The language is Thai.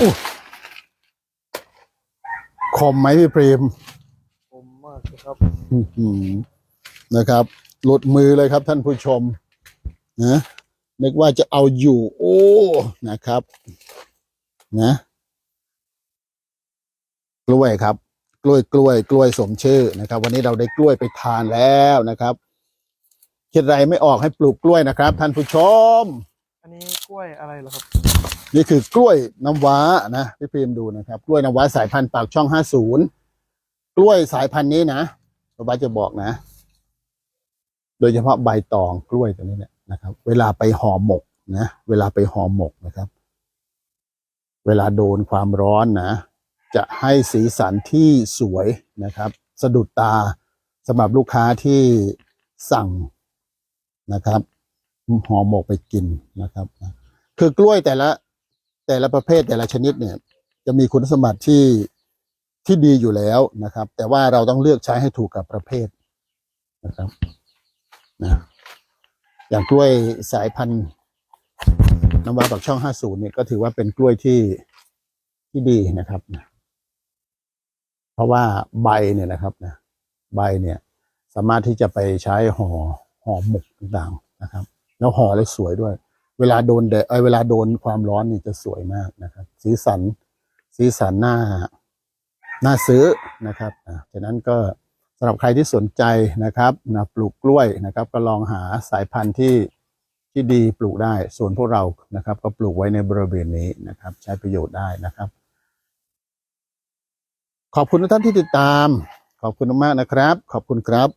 อู้คมไหมพี่พรีมผมมากเลยครับอื้อหือนะครับ หลุดมือเลยครับท่านผู้ชมนะนึกว่าจะเอาอยู่ โอ้ นะครับ นะ กล้วยครับ กล้วยกล้วย กล้วยสมชื่อนะครับ วันนี้เราได้กล้วยไปทานแล้วนะครับคิดไรไม่ออกให้ปลูกกล้วยนะครับ ท่านผู้ชมอันนี้ก ล้วยอะไรเหรอครับ นี่คือกล้วยน้ำว้านะพี่พิมพ์ดูนะครับ กล้วยน้ำว้าสายพันธุ์ปากช่องห้าศูนย์กล้วยสายพันธุ์นี้นะป้าบ้าจะบอกนะ โดยเฉพาะใบตองกล้วยตัวนี้เนี่ยนะครับ เวลาไปห่อหมกนะเวลาไปห่อหมกนะครับ เวลาโดนความร้อนนะ จะให้สีสันที่สวยนะครับ สะดุดตาสำหรับลูกค้าที่สั่งนะครับห่อหมกไปกินนะครับ คือกล้วยแต่ละ แต่ละประเภทแต่ละชนิดเนี่ย จะมีคุณสมบัติที่ที่ดีอยู่แล้วนะครับ แต่ว่าเราต้องเลือกใช้ให้ถูกกับประเภทนะครับนะอย่างกล้วยสายพันธุ์น้ำว้าปากช่อง 50 เนี่ยก็ถือว่าเป็นกล้วยที่ที่ดีนะครับนะเพราะว่าใบเนี่ยนะครับนะใบเนี่ย สามารถที่จะไปใช้ห่อห่อหมกต่างๆนะครับ แล้วห่อแล้วสวยด้วย เวลาโดนแดดเอ้ยเวลาโดนความร้อนนี่จะสวยมากนะครับ สีสันสีสันหน้าหน่าซื้อนะครับอะฉะนั้นก็สำหรับใครที่สนใจนะครับนะปลูกกล้วยนะครับ ก็ลองหาสายพันธุ์ที่ที่ดีปลูกได้ ส่วนพวกเรานะครับ ก็ปลูกไว้ในบริเวณนี้นะครับ ใช้ประโยชน์ได้นะครับ ขอบคุณทุกท่านที่ติดตาม ขอบคุณมากนะครับ ขอบคุณครับ